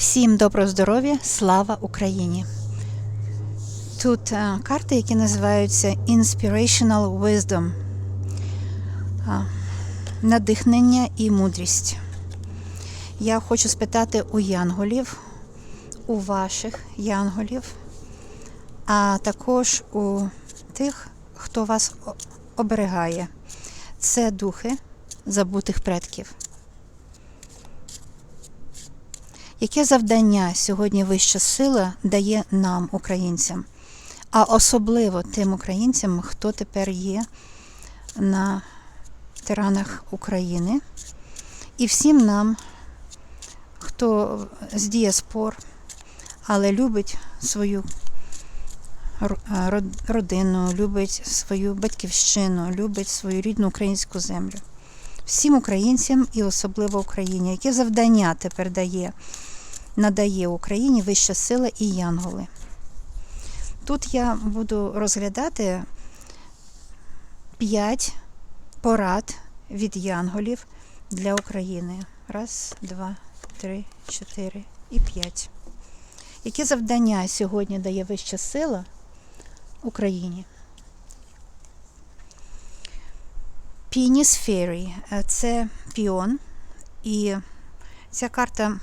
Всім доброго здоров'я, слава Україні! Тут е, карти, які називаються Inspirational Wisdom. А, Надихнення і мудрість. Я хочу спитати у янголів, у ваших янголів, а також у тих, хто вас оберігає. Це духи забутих предків. Яке завдання сьогодні вища сила дає нам, українцям, а особливо тим українцям, хто тепер є на тиранах України, і всім нам, хто з діаспор, але любить свою родину, любить свою батьківщину, любить свою рідну українську землю. Всім українцям і особливо Україні, яке завдання тепер дає надає Україні вища сила і янголи. Тут я буду розглядати п'ять порад від янголів для України. Раз, два, три, чотири і п'ять. Яке завдання сьогодні дає вища сила Україні? Пініс Фері це піон, і ця карта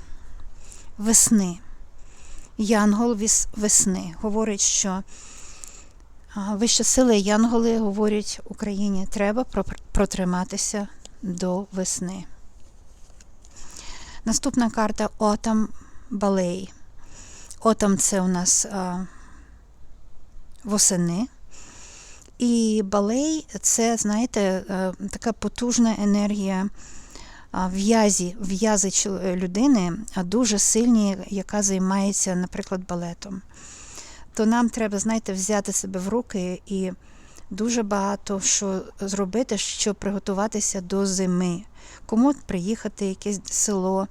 весни. Янгол весни говорить, що вища сили Янголи говорять Україні, треба протриматися до весни. Наступна карта Отам Балей. Отам це у нас а, восени. І балей це, знаєте, е, така потужна енергія в'язі, в'язи чол- людини дуже сильні, яка займається, наприклад, балетом. То нам треба, знаєте, взяти себе в руки і дуже багато що зробити, щоб приготуватися до зими. Кому приїхати в якесь село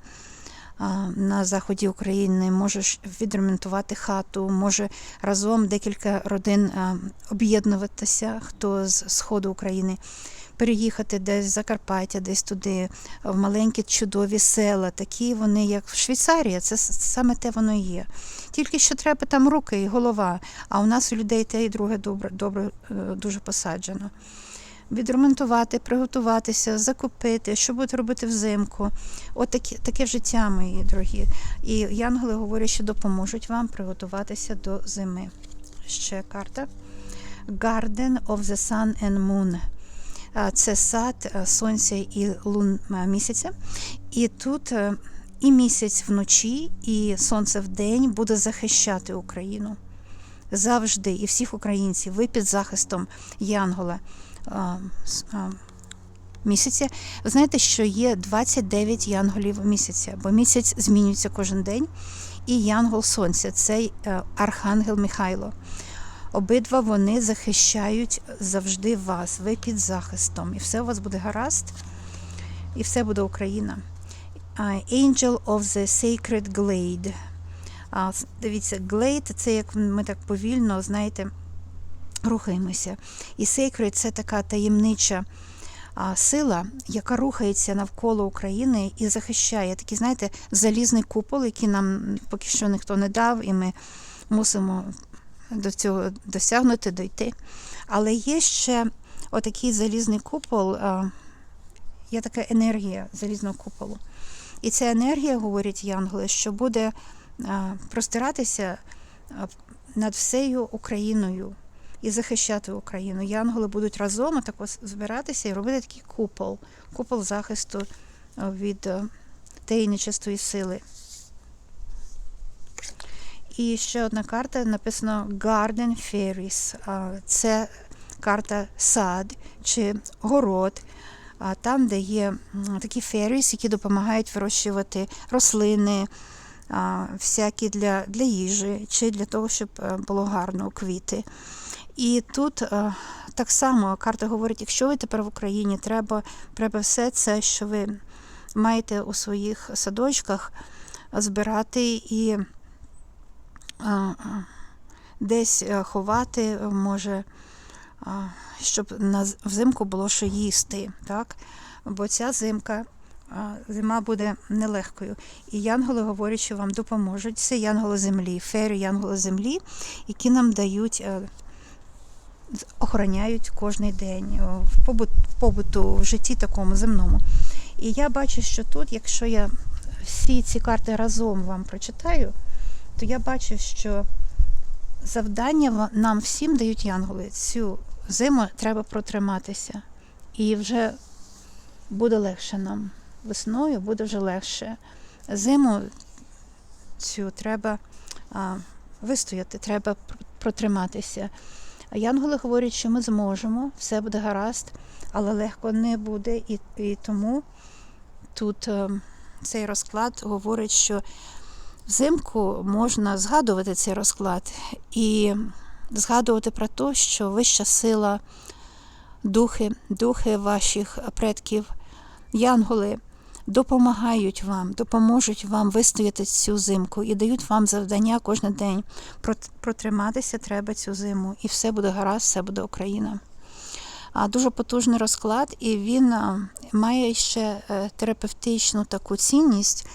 на заході України, може відремонтувати хату, може разом декілька родин об'єднуватися, хто з сходу України переїхати десь в Закарпаття, десь туди, в маленькі чудові села, такі вони, як в Швейцарії, це саме те воно і є. Тільки що треба там руки і голова, а у нас у людей те і друге добре, добре е, дуже посаджено. Відремонтувати, приготуватися, закупити, що будете робити взимку. От такі, таке життя, мої дорогі. І янголи говорять, що допоможуть вам приготуватися до зими. Ще карта. Garden of the Sun and Moon. А, Це сад е, сонця і лун е, місяця. І тут е, і місяць вночі, і сонце вдень буде захищати Україну. Завжди, і всіх українців. Ви під захистом Янгола місяця. Ви знаєте, що є 29 янголів місяця, бо місяць змінюється кожен день. І янгол сонця це е, Архангел Михайло. Обидва вони захищають завжди вас. Ви під захистом. І все у вас буде гаразд, і все буде Україна. Angel of the Sacred Glade. Дивіться, Glade це як ми так повільно, знаєте, рухаємося. І Sacred це така таємнича сила, яка рухається навколо України і захищає такий, знаєте, залізний купол, який нам поки що ніхто не дав, і ми мусимо до цього досягнути, дойти. Але є ще отакий залізний купол, є така енергія залізного куполу. І ця енергія, говорять янголи, що буде простиратися над всею Україною і захищати Україну. Янголи будуть разом так збиратися і робити такий купол, купол захисту від тієї нечистої сили. І ще одна карта написано Garden Fairies. Це карта сад чи город. Там, де є такі феріс, які допомагають вирощувати рослини, всякі для, для їжі, чи для того, щоб е, було гарно квіти. І тут е, так само карта говорить, якщо ви тепер в Україні, треба, треба все це, що ви маєте у своїх садочках, збирати і десь е, ховати, може, щоб взимку було що їсти. Так? Бо ця зимка зима буде нелегкою. І янголи говорять, що вам допоможуть. Це янголи землі, фері, янголи землі, які нам дають, е, охороняють кожний день в побут, побуту, в житті такому земному. І я бачу, що тут, якщо я всі ці карти разом вам прочитаю, то я бачу, що завдання нам всім дають янголи. Цю зиму треба протриматися. І вже буде легше нам. Весною буде вже легше. Зиму цю треба а, вистояти, треба протриматися. А янголи говорять, що ми зможемо, все буде гаразд, але легко не буде. І, і тому тут е, цей розклад говорить, що взимку можна згадувати цей розклад і згадувати про те, що вища сила, духи, духи ваших предків, янголи допомагають вам, допоможуть вам вистояти цю зимку і дають вам завдання кожен день. Протриматися треба цю зиму, і все буде гаразд, все буде Україна. А дуже потужний розклад, і він має ще е, терапевтичну таку цінність,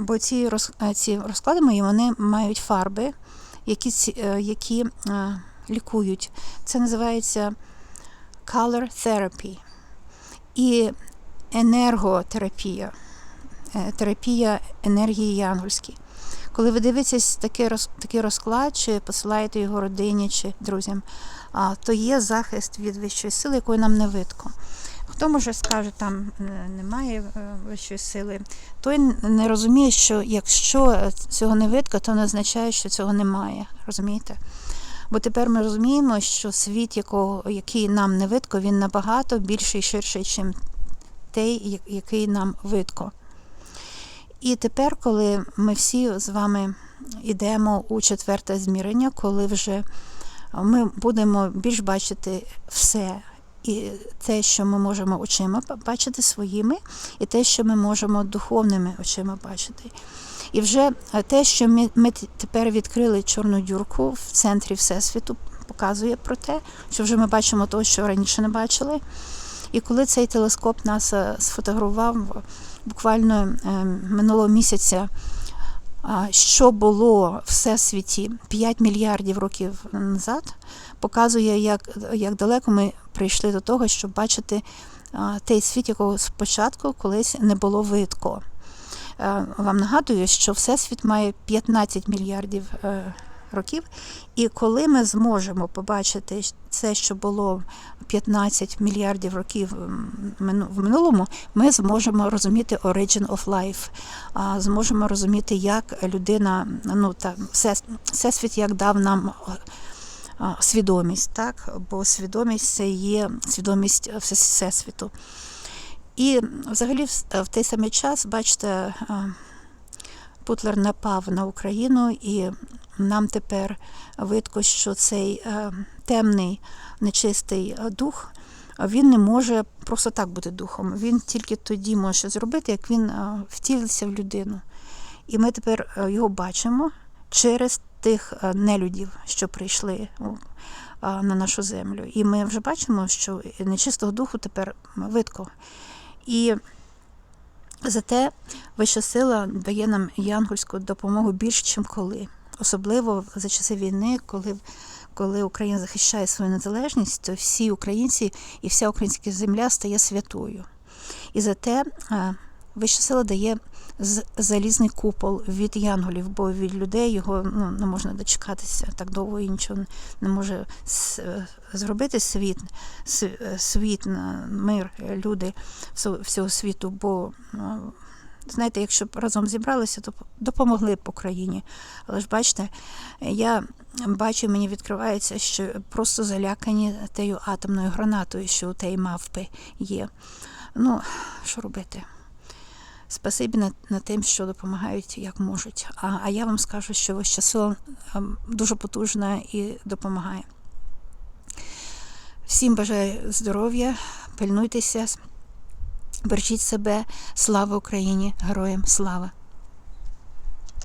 бо ці, роз, е, ці розклади мої вони мають фарби, які, е, які е, лікують. Це називається color therapy і енерготерапія, терапія енергії янгольській. Коли ви дивитесь такий, роз, такий розклад, чи посилаєте його родині чи друзям, то є захист від вищої сили, якої нам не видко. Хто може скаже, там е, немає е, вищої сили, той не розуміє, що якщо е, цього не видко, то не означає, що цього немає. Розумієте? Бо тепер ми розуміємо, що світ, якого, який нам не видко, він набагато більший і ширший, ніж той, який нам видко. І тепер, коли ми всі з вами йдемо у четверте змірення, коли вже ми будемо більш бачити все. І те, що ми можемо очима бачити своїми, і те, що ми можемо духовними очима бачити. І вже е, те, що ми, ми тепер відкрили чорну дюрку в центрі Всесвіту, показує про те, що вже ми бачимо те, що раніше не бачили. І коли цей телескоп нас е, сфотографував буквально е, минулого місяця, що було в всесвіті 5 мільярдів років назад, показує, як, як далеко ми прийшли до того, щоб бачити той світ, якого спочатку колись не було видко. Е, Вам нагадую, що Всесвіт має 15 мільярдів е, років, і коли ми зможемо побачити це, що було 15 мільярдів років в минулому, ми зможемо розуміти origin of life, зможемо розуміти, як людина, ну та все, всесвіт як дав нам свідомість, так? Бо свідомість це є свідомість всесвіту. І взагалі в, той самий час, бачите, Путлер напав на Україну, і нам тепер видко, що цей е, темний, нечистий е, дух. Він не може просто так бути духом. Він тільки тоді може зробити, як він е, втілиться в людину. І ми тепер його бачимо через тих нелюдів, що прийшли на нашу землю. І ми вже бачимо, що нечистого духу тепер видко. І Зате вища сила дає нам янгольську допомогу більш, ніж коли. Особливо за часи війни, коли, коли Україна захищає свою незалежність, то всі українці і вся українська земля стає святою. І зате а, вища сила дає залізний купол від янголів, бо від людей його ну, не можна дочекатися так довго і нічого не може зробити світ, світ, мир, люди всього- світу, бо ну, знаєте, якщо б разом зібралися, то допомогли б Україні. Але ж бачите, я бачу, мені відкривається, що просто залякані тією атомною гранатою, що у тієї мавпи є. Ну, що робити? Спасибі на, на тим, що допомагають як можуть. А, а я вам скажу, що вища сила ем, дуже потужна і допомагає. Всім бажаю здоров'я, пильнуйтеся, бережіть себе. Слава Україні! Героям слава!